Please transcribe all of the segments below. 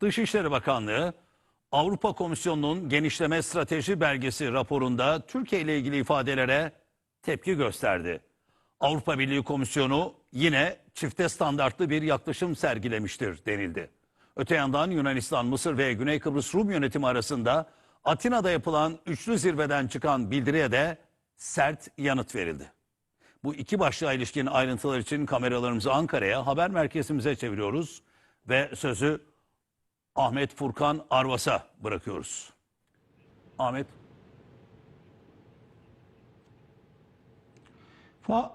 Dışişleri Bakanlığı Avrupa Komisyonu'nun genişleme strateji belgesi raporunda Türkiye ile ilgili ifadelere tepki gösterdi. Avrupa Birliği Komisyonu yine çifte standartlı bir yaklaşım sergilemiştir denildi. Öte yandan Yunanistan, Mısır ve Güney Kıbrıs Rum yönetimi arasında Atina'da yapılan üçlü zirveden çıkan bildiriye de sert yanıt verildi. Bu iki başlığa ilişkin ayrıntılar için kameralarımızı Ankara'ya haber merkezimize çeviriyoruz ve sözü Ahmet Furkan Arvas'a bırakıyoruz. Ahmet Fu-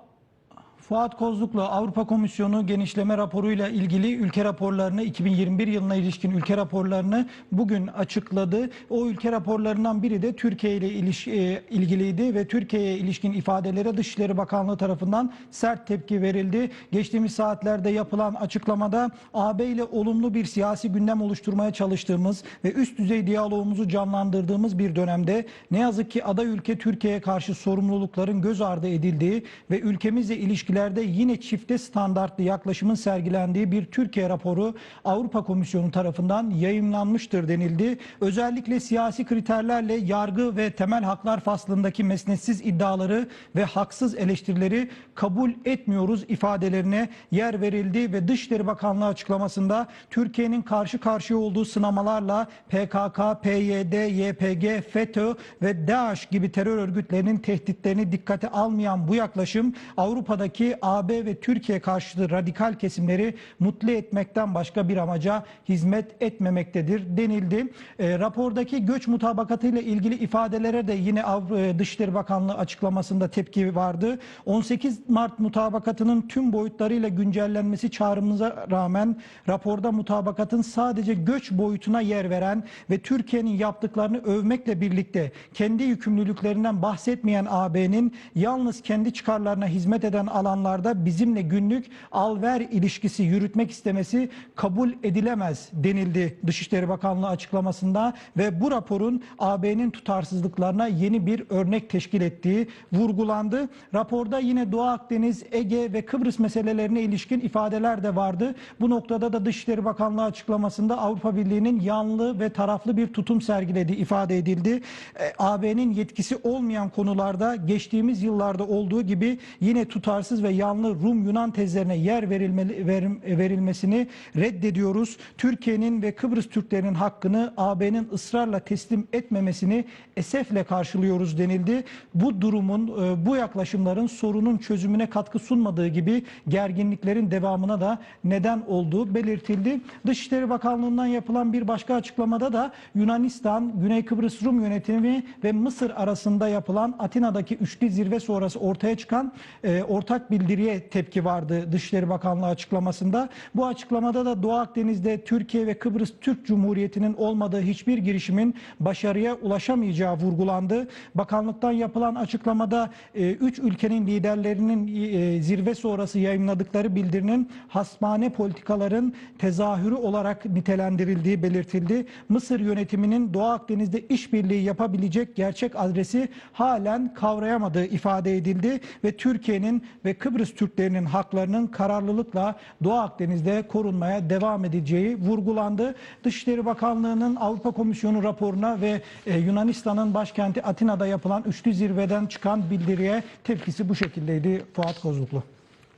Fuat Kozluk'la Avrupa Komisyonu genişleme raporuyla ilgili ülke raporlarını 2021 yılına ilişkin ülke raporlarını bugün açıkladı. O ülke raporlarından biri de Türkiye ile iliş, e, ilgiliydi ve Türkiye'ye ilişkin ifadelere Dışişleri Bakanlığı tarafından sert tepki verildi. Geçtiğimiz saatlerde yapılan açıklamada AB ile olumlu bir siyasi gündem oluşturmaya çalıştığımız ve üst düzey diyalogumuzu canlandırdığımız bir dönemde ne yazık ki aday ülke Türkiye'ye karşı sorumlulukların göz ardı edildiği ve ülkemizle ilişkilerde yine çifte standartlı yaklaşımın sergilendiği bir Türkiye raporu Avrupa Komisyonu tarafından yayımlanmıştır denildi. Özellikle siyasi kriterlerle yargı ve temel haklar faslındaki mesnetsiz iddiaları ve haksız eleştirileri kabul etmiyoruz ifadelerine yer verildi ve Dışişleri Bakanlığı açıklamasında Türkiye'nin karşı karşıya olduğu sınamalarla PKK, PYD, YPG, FETÖ ve DAEŞ gibi terör örgütlerinin tehditlerini dikkate almayan bu yaklaşım Avrupa'daki AB ve Türkiye karşıtı radikal kesimleri mutlu etmekten başka bir amaca hizmet etmemektedir denildi. E, rapordaki göç mutabakatı ile ilgili ifadelere de yine Avru- e, Dışişleri Bakanlığı açıklamasında tepki vardı. 18 Mart mutabakatının tüm boyutlarıyla güncellenmesi çağrımıza rağmen raporda mutabakatın sadece göç boyutuna yer veren ve Türkiye'nin yaptıklarını övmekle birlikte kendi yükümlülüklerinden bahsetmeyen AB'nin yalnız kendi çıkarlarına hizmet eden alanlarda bizimle günlük al-ver ilişkisi yürütmek istemesi kabul edilemez denildi Dışişleri Bakanlığı açıklamasında ve bu raporun AB'nin tutarsızlıklarına yeni bir örnek teşkil ettiği vurgulandı. Raporda yine Doğu Akdeniz, Ege ve Kıbrıs meselelerine ilişkin ifadeler de vardı. Bu noktada da Dışişleri Bakanlığı açıklamasında Avrupa Birliği'nin yanlı ve taraflı bir tutum sergilediği ifade edildi. E, AB'nin yetkisi olmayan konularda geçtiğimiz yıllarda olduğu gibi yine tutarsız ve yanlı Rum-Yunan tezlerine yer verilmeli, verim- verilmesini reddediyoruz. Türkiye'nin ve Kıbrıs Türklerinin hakkını AB'nin ısrarla teslim etmemesini esefle karşılıyoruz denildi. Bu durumun, e, bu yaklaşımların sorunun çözümüne katkı sunmadığı gibi gerginliklerin devamına da neden olduğu belirtildi. Dışişleri Bakanlığı'ndan yapılan bir başka açıklamada da Yunanistan, Güney Kıbrıs Rum yönetimi ve Mısır arasında yapılan Atina'daki üçlü zirve sonrası ortaya çıkan e, ortak bildiriye tepki vardı Dışişleri Bakanlığı açıklamasında. Bu açıklamada da Doğu Akdeniz'de Türkiye ve Kıbrıs Türk Cumhuriyeti'nin olmadığı hiçbir girişimin başarıya ulaşamayacağı vurgulandı. Bakanlıktan yapılan açıklamada e, üç ülkenin liderlerinin e, zirve sonrası yayınladıkları bildirinin hasmane politikaların tezahürü olarak nitelendirildiği belirtildi. Mısır yönetiminin Doğu Akdeniz'de işbirliği yapabilecek gerçek adresi halen kavrayamadığı ifade edildi ve Türkiye'nin ve Kıbrıs Türklerinin haklarının kararlılıkla Doğu Akdeniz'de korunmaya devam edeceği vurgulandı. Dışişleri Bakanlığı'nın Avrupa Komisyonu raporuna ve e, Yunanistan'ın başkenti Atina'da yapılan üçlü zirveden çıkan bildiriye tepkisi bu şekildeydi Fuat Kozluklu.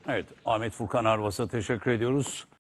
Evet Ahmet Furkan Arvas'a teşekkür ediyoruz.